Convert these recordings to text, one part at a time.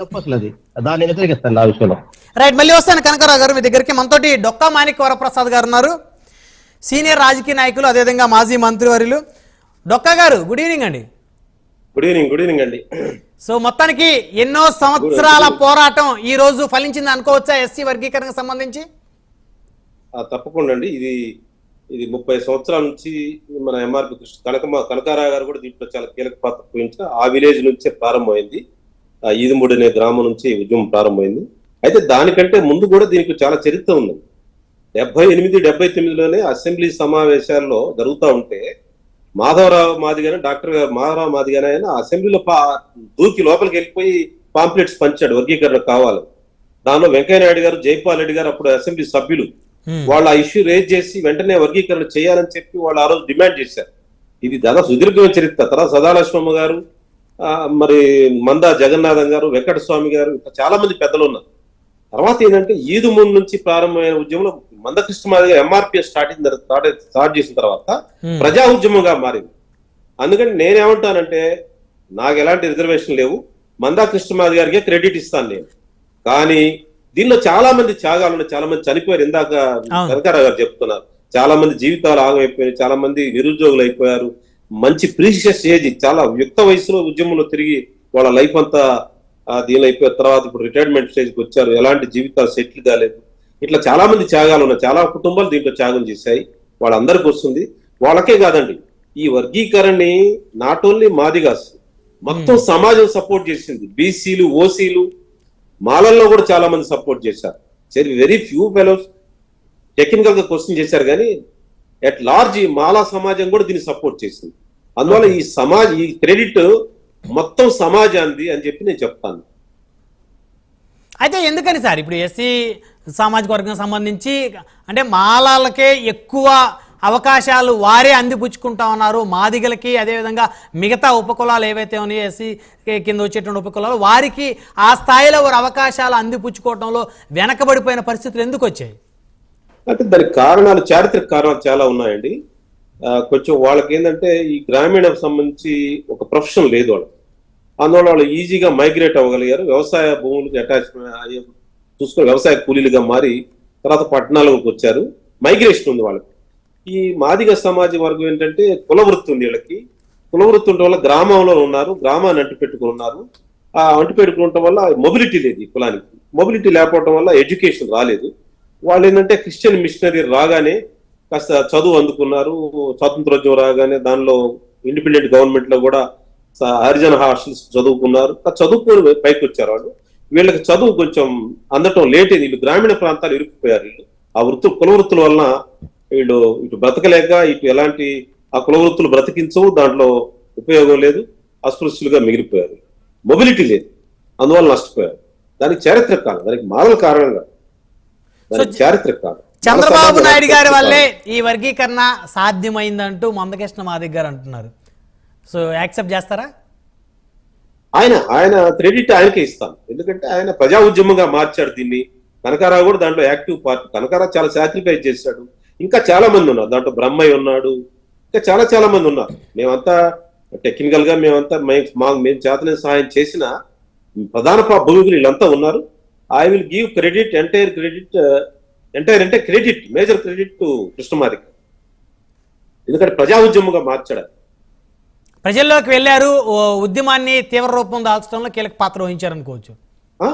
తప్పు అసలు అది దాన్ని వ్యతిరేకిస్తాను ఆ విషయంలో. రైట్ మళ్ళీ వస్తాను కనకరావు గారు మీ దగ్గరికి. మనతోటి డొక్కా మాణిక్ వరప్రసాద్ గారు ఉన్నారు. సీనియర్ రాజకీయ నాయకులు అదేవిధంగా మాజీ మంత్రివర్యులు. డొక్కా గారు గుడ్ ఈవినింగ్ అండి. గుడ్ ఈవినింగ్ గుడ్ ఈవినింగ్ అండి. సో మొత్తానికి ఎన్నో సంవత్సరాల పోరాటం ఈ రోజు ఫలించింది అనుకోవచ్చా ఎస్సీ వర్గీకరణకు సంబంధించి? తప్పకుండా అండి. ఇది ఇది ముప్పై సంవత్సరాల నుంచి మన ఎంఆర్పి కృష్ణ కనకమ్మ కనకారావు గారు కూడా దీంట్లో చాలా కీలక పాత్ర పోయించిన ఆ విలేజ్ నుంచే ప్రారంభమైంది. ఈదుముడి అనే గ్రామం నుంచి ఉద్యమం ప్రారంభమైంది. అయితే దానికంటే ముందు కూడా దీనికి చాలా చరిత్ర ఉంది. డెబ్బై ఎనిమిది డెబ్బై తొమ్మిదిలోనే అసెంబ్లీ సమావేశాల్లో జరుగుతూ ఉంటే మాధవరావు మాదిగానే డాక్టర్ గారు మాధవరావు మాదిగానే ఆయన అసెంబ్లీలో పా దూకి లోపలికి వెళ్ళిపోయి పాంప్లెట్స్ పంచాడు వర్గీకరణ కావాలి. దానిలో వెంకయ్య నాయుడు గారు జైపాల్ రెడ్డి గారు అప్పుడు అసెంబ్లీ సభ్యులు. వాళ్ళు ఆ ఇష్యూ రేజ్ చేసి వెంటనే వర్గీకరణ చేయాలని చెప్పి వాళ్ళు ఆ రోజు డిమాండ్ చేశారు. ఇది దాదాపు సుదీర్ఘమైన చరిత్ర. తర్వాత సదాలక్ష్మమ్మ గారు మరి మందా జగన్నాథం గారు వెంకట స్వామి గారు ఇంకా చాలా మంది పెద్దలు ఉన్నారు. తర్వాత ఏంటంటే ఈదు ముందు నుంచి ప్రారంభమైన ఉద్యమంలో మందకృష్ణమాదిగా ఎంఆర్పిఎస్ స్టార్ట్ అయిన తర్వాత స్టార్ట్ స్టార్ట్ చేసిన తర్వాత. ప్రజా ఉద్యమంగా మారింది. అందుకని నేనేమంటానంటే నాకు ఎలాంటి రిజర్వేషన్ లేవు. మందా కృష్ణమాది గారికి క్రెడిట్ ఇస్తాను నేను. కానీ దీనిలో చాలా మంది త్యాగాలు ఉన్నాయి. చాలా మంది చనిపోయారు. ఇందాక. కనకారావు గారు చెప్తున్నారు. చాలా మంది జీవితాలు ఆగమైపోయాయి చాలా మంది నిరుద్యోగులు అయిపోయారు. మంచి ప్రీషియస్ ఏజ్ చాలా యుక్త వయసులో ఉద్యమంలో తిరిగి వాళ్ళ లైఫ్ అంతా ఆ, దీనిలో అయిపోయిన తర్వాత ఇప్పుడు రిటైర్మెంట్ స్టేజ్కి వచ్చారు. ఎలాంటి జీవితాలు సెటిల్ కాలేదు. ఇట్లా చాలా మంది త్యాగాలు ఉన్నాయి. చాలా కుటుంబాలు దీంట్లో త్యాగం చేశాయి. వాళ్ళందరికీ వస్తుంది. వాళ్ళకే కాదండి ఈ వర్గీకరణని నాట్ ఓన్లీ మాదిగాస్ మొత్తం సమాజం సపోర్ట్ చేసింది. బీసీలు ఓసీలు మాలల్లో కూడా చాలా మంది సపోర్ట్ చేశారు. సరే వెరీ ఫ్యూ ఫెలోస్. టెక్నికల్గా క్వశ్చన్ చేశారు కానీ ఎట్ లార్జ్ ఈ మాలా సమాజం కూడా దీన్ని సపోర్ట్ చేసింది. అందువల్ల ఈ సమాజ ఈ క్రెడిట్ మొత్తం సమాజాన్ని అని చెప్పి నేను చెప్తాను. అయితే ఎందుకని సార్? ఇప్పుడు ఎస్సీ సామాజిక వర్గం సంబంధించి అంటే మాలాలకే ఎక్కువ అవకాశాలు వారే అందిపుచ్చుకుంటా ఉన్నారు మాదిగలకి అదేవిధంగా మిగతా ఉపకులాలు ఏవైతే ఉన్నాయో ఎస్సీ కింద వచ్చేటువంటి ఉపకులాలు వారికి ఆ స్థాయిలో వారి అవకాశాలు అందిపుచ్చుకోవడంలో వెనకబడిపోయిన పరిస్థితులు ఎందుకు వచ్చాయి? అంటే దానికి కారణాలు చారిత్రక కారణాలు చాలా ఉన్నాయండి. కొంచెం వాళ్ళకి ఏంటంటే ఈ గ్రామీణకు సంబంధించి ఒక ప్రొఫెషన్ లేదు వాళ్ళకి. అందువల్ల వాళ్ళు ఈజీగా మైగ్రేట్ అవ్వగలిగారు. వ్యవసాయ భూములకి అటాచ్మెంట్ చూసుకొని వ్యవసాయ కూలీలుగా మారి తర్వాత పట్టణాలకు వచ్చారు. మైగ్రేషన్ ఉంది వాళ్ళకి. ఈ మాదిగ సమాజ వర్గం ఏంటంటే కుల వృత్తి ఉంది వీళ్ళకి. కుల వృత్తి ఉండటం వల్ల గ్రామంలో ఉన్నారు గ్రామాన్ని అంటు పెట్టుకుని ఉన్నారు. ఆ అంటు పెట్టుకోవటం వల్ల మొబిలిటీ లేదు ఈ కులానికి. మొబిలిటీ లేకపోవడం వల్ల ఎడ్యుకేషన్ రాలేదు. వాళ్ళు ఏంటంటే క్రిస్టియన్ మిషనరీ రాగానే కాస్త చదువు అందుకున్నారు స్వాతంత్రోద్యమం రాగానే దానిలో ఇండిపెండెంట్ గవర్నమెంట్లో కూడా హరిజన హాస్టల్స్ చదువుకున్నారు. చదువుకొని పైకి వచ్చారు వాళ్ళు. వీళ్ళకి చదువు కొంచెం అందటం లేట్ అయింది వీళ్ళు గ్రామీణ ప్రాంతాలు ఇరుక్కుపోయారు వీళ్ళు. ఆ వృత్తులు కుల వృత్తుల వలన వీళ్ళు ఇటు బ్రతకలేక ఇటు ఎలాంటి ఆ కుల వృత్తులు బ్రతికించవు దాంట్లో ఉపయోగం లేదు అస్పృశ్యులుగా మిగిలిపోయారు. మొబిలిటీ లేదు. అందువల్ల నష్టపోయారు. దానికి చారిత్రక కారణం దానికి మానవ కారణం కాదు చారిత్రక చంద్రబాబు నాయుడు గారి వల్లే ఈ వర్గీకరణ సాధ్యమైందంటూ మందకృష్ణ మాదిగ్ గారు అంటున్నారు. సో యాక్సెప్ట్ చేస్తారా? ఆయన ఆయన క్రెడిట్ ఆయనకే ఇస్తాను ఎందుకంటే ఆయన ప్రజా ఉద్యమంగా మార్చాడు దీన్ని. కనకారావు కూడా దాంట్లో యాక్టివ్ పార్టీ. కనకారావు చాలా సాక్రిఫైస్ చేశాడు. ఇంకా చాలా మంది ఉన్నారు. దాంట్లో బ్రహ్మయ్య ఉన్నాడు. ఇంకా చాలా చాలా మంది ఉన్నారు. మేమంతా టెక్నికల్గా మేమంతా మే- మా మేము చేతనే సహాయం చేసిన ప్రధాన భూమికులు వీళ్ళంతా ఉన్నారు. I will give credit entire credit entire అంటే credit major credit to Krishna Madiga ఎందుకంటే ప్రజా ఉద్యమంగా మార్చాడు. ప్రజల్లోకి వెళ్ళారు ఉద్యమాన్ని తీవ్ర రూపం దాల్చడంలో కీలక పాత్ర వహించారు అనుకోవచ్చు. ఆ,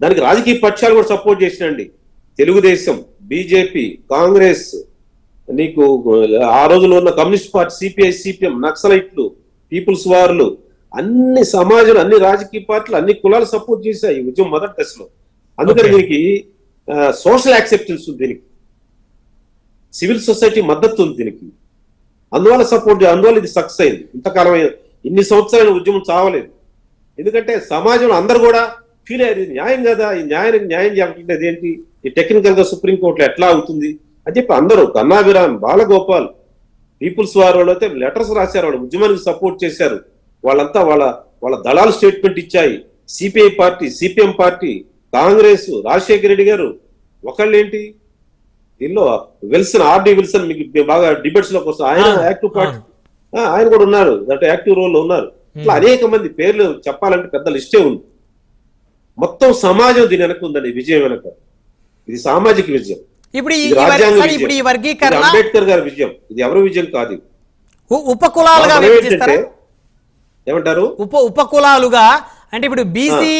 దానికి రాజకీయ పక్షాలు కూడా సపోర్ట్ చేసినండి తెలుగుదేశం బీజేపీ కాంగ్రెస్ నీకు ఆ రోజుల్లో ఉన్న కమ్యూనిస్ట్ పార్టీ సిపిఐ సిపిఎం నక్సలైట్లు పీపుల్స్ వార్లు అన్ని సమాజాలు అన్ని రాజకీయ పార్టీలు అన్ని కులాలు సపోర్ట్ చేశాయి ఈ ఉద్యమం మొదటి దశలో. అందుకని. దీనికి సోషల్ యాక్సెప్టెన్స్ ఉంది దీనికి. సివిల్ సొసైటీ మద్దతు ఉంది దీనికి. అందువల్ల సపోర్ట్ అందువల్ల ఇది సక్సెస్ అయింది. ఇంతకాలం ఇన్ని సంవత్సరాల ఉద్యమం చావలేదు. ఎందుకంటే సమాజంలో అందరు కూడా ఫీల్ అయ్యారు న్యాయం కదా ఈ న్యాయానికి న్యాయం చెప్పట్లేదు ఏంటి ఈ టెక్నికల్గా సుప్రీంకోర్టులో ఎట్లా అవుతుంది? అని చెప్పి అందరూ కన్నాభిరామ్ బాలగోపాల్ పీపుల్స్ వారు వాళ్ళు అయితే లెటర్స్ రాశారు వాళ్ళు ఉద్యమానికి సపోర్ట్ చేశారు. వాళ్ళంతా వాళ్ళ వాళ్ళ దళాలు స్టేట్మెంట్ ఇచ్చాయి. CPI party CPM party Congress Rajasekhara Reddy garu ఒకళ్ళు ఏంటి దీనిలో విల్సన్ ఆర్డి విల్సన్ మీకు బాగా డిబేట్స్లోకి వస్తారు ఆయన యాక్టివ్ పార్టీ ఆయన కూడా ఉన్నారు. అంటే యాక్టివ్ రోల్లో ఉన్నారు. ఇట్లా అనేక మంది పేర్లు చెప్పాలంటే పెద్ద లిస్టే ఉంది. సమాజం దీని వెనక ఉందండి విజయం వెనక. ఇది సామాజిక విజయం. ఇప్పుడు. ఇప్పుడు ఈ వర్గీకరణ అంబేద్కర్ గారి విజయం. ఇది ఎవరి విజయం కాదు ఉపకులాలుగా ఏమంటారు? ఉప ఉపకులాలుగా అంటే ఇప్పుడు బీసీ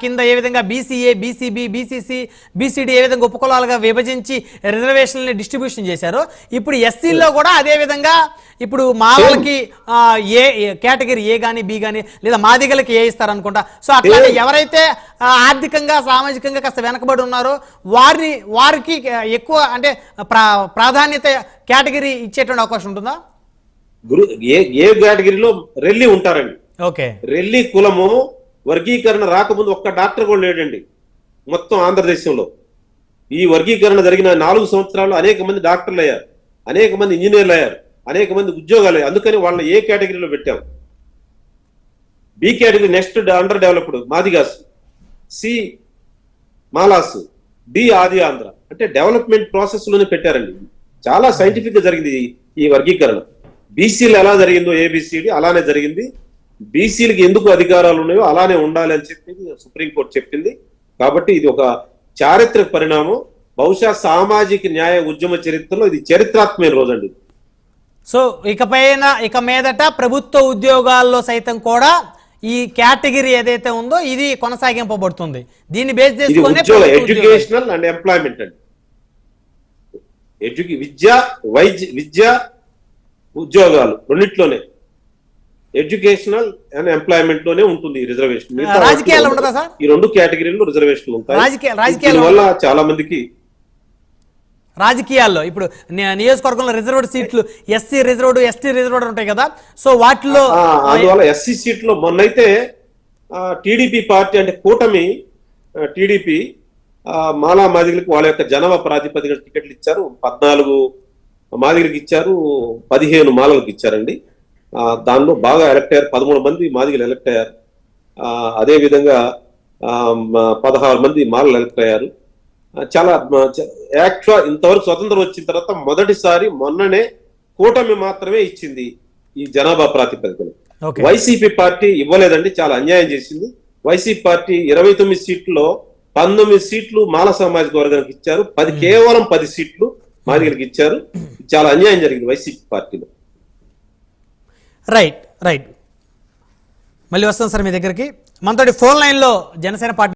కింద ఏ విధంగా బీసీఏ బీసీబీ బీసీసీ బీసీడీ ఏ విధంగా ఉపకులాలుగా విభజించి రిజర్వేషన్లని డిస్ట్రిబ్యూషన్ చేశారో ఇప్పుడు ఎస్సీలో కూడా అదే విధంగా ఇప్పుడు మాలలకి ఆ, ఏ కేటగిరీ ఏ గాని బి గాని లేదా మాదిగలకి ఏ ఇస్తారు అనుకుంటా సో అట్లా. ఎవరైతే ఆర్థికంగా సామాజికంగా కాస్త వెనకబడి ఉన్నారో వారిని వారికి ఎక్కువ అంటే ప్రా ప్రాధాన్యత కేటగిరీ ఇచ్చేటువంటి అవకాశం ఉంటుందా? గురు ఏ ఏ కేటగిరీలో రెల్లి ఉంటారండి. ఓకే. రెల్లి కులము వర్గీకరణ రాకముందు ఒక్క డాక్టర్ కూడా లేడండి. మొత్తం ఆంధ్రదేశంలో. ఈ వర్గీకరణ జరిగిన నాలుగు సంవత్సరాలు అనేక మంది డాక్టర్లు అయ్యారు. అనేక మంది ఇంజనీర్లు అయ్యారు. అనేక మంది ఉద్యోగాలు అయ్యారు. అందుకని వాళ్ళని ఏ కేటగిరీలో పెట్టాం? B category next under developed Madigas C Malas D Adi Andhra. అంటే డెవలప్మెంట్ ప్రాసెస్లోనే పెట్టారండి. చాలా సైంటిఫిక్గా జరిగింది ఈ- ఈ వర్గీకరణ బీసీలు ఎలా జరిగిందో ఏబిసిడి అలానే జరిగింది. బీసీలకి ఎందుకు అధికారాలు ఉన్నాయో అలానే ఉండాలి అని చెప్పింది సుప్రీంకోర్టు చెప్పింది. కాబట్టి ఇది ఒక చారిత్రక పరిణామం. బహుశా సామాజిక న్యాయ ఉద్యమ చరిత్రలో ఇది చరిత్రాత్మక రోజు అండి. సో ఇకపైన ఇక మీదట ప్రభుత్వ ఉద్యోగాల్లో సైతం కూడా ఈ కేటగిరీ ఏదైతే ఉందో ఇది కొనసాగింపబడుతుంది. దీన్ని బేస్ చేసుకునే. ఎడ్యుకేషనల్ అండ్ ఎంప్లాయ్మెంట్ అండి. ఎడ్యుకే విద్య వైద్య విద్య ఉద్యోగాలు రెండిట్లోనే. ఎడ్యుకేషనల్ అండ్ ఎంప్లాయ్మెంట్లోనే ఉంటుంది రిజర్వేషన్? ఈ రెండు కేటగిరీల్లో రిజర్వేషన్లు ఉంటాయి. వల్ల చాలా మందికి రాజకీయాల్లో ఇప్పుడు నియోజకవర్గంలో రిజర్వ్డ్ సీట్లు ఎస్సీ రిజర్వ్డ్ ఎస్టీ రిజర్వ్డ్ ఉంటాయి కదా. సో వాటిలో అందువల్ల ఎస్సీ సీట్లో మొన్నైతే టీడీపీ పార్టీ అంటే కూటమి టీడీపీ మాలా మాదిగలకు వాళ్ళ యొక్క జనాభా ప్రాతిపదికన టికెట్లు ఇచ్చారు. పద్నాలుగు మాదిగలకు ఇచ్చారు పదిహేను మాలలకు ఇచ్చారండి. దానిలో బాగా ఎలక్ట్ అయ్యారు. పదమూడు మంది మాదిగలు ఎలక్ట్ అయ్యారు. ఆ, అదే విధంగా ఆ, మ- పదహారు మంది మాలలు ఎలక్ట్ అయ్యారు. చాలా యాక్చువల్ ఇంతవరకు స్వతంత్రం వచ్చిన తర్వాత మొదటిసారి మొన్ననే కూటమి మాత్రమే ఇచ్చింది ఈ జనాభా ప్రాతిపదికన. ఓకే. వైసీపీ పార్టీ ఇవ్వలేదండి చాలా అన్యాయం చేసింది. వైసీపీ పార్టీ ఇరవై తొమ్మిది సీట్లలో పంతొమ్మిది సీట్లు మాల సామాజిక వర్గానికి ఇచ్చారు. పది కేవలం పది సీట్లు మాదిగలకు ఇచ్చారు. చాలా అన్యాయం జరిగింది వైసీపీ పార్టీలో. Right right. మళ్ళీ వస్తాం సార్ మీ దగ్గరికి. మనతోటి ఫోన్ లైన్లో జనసేన పార్టీ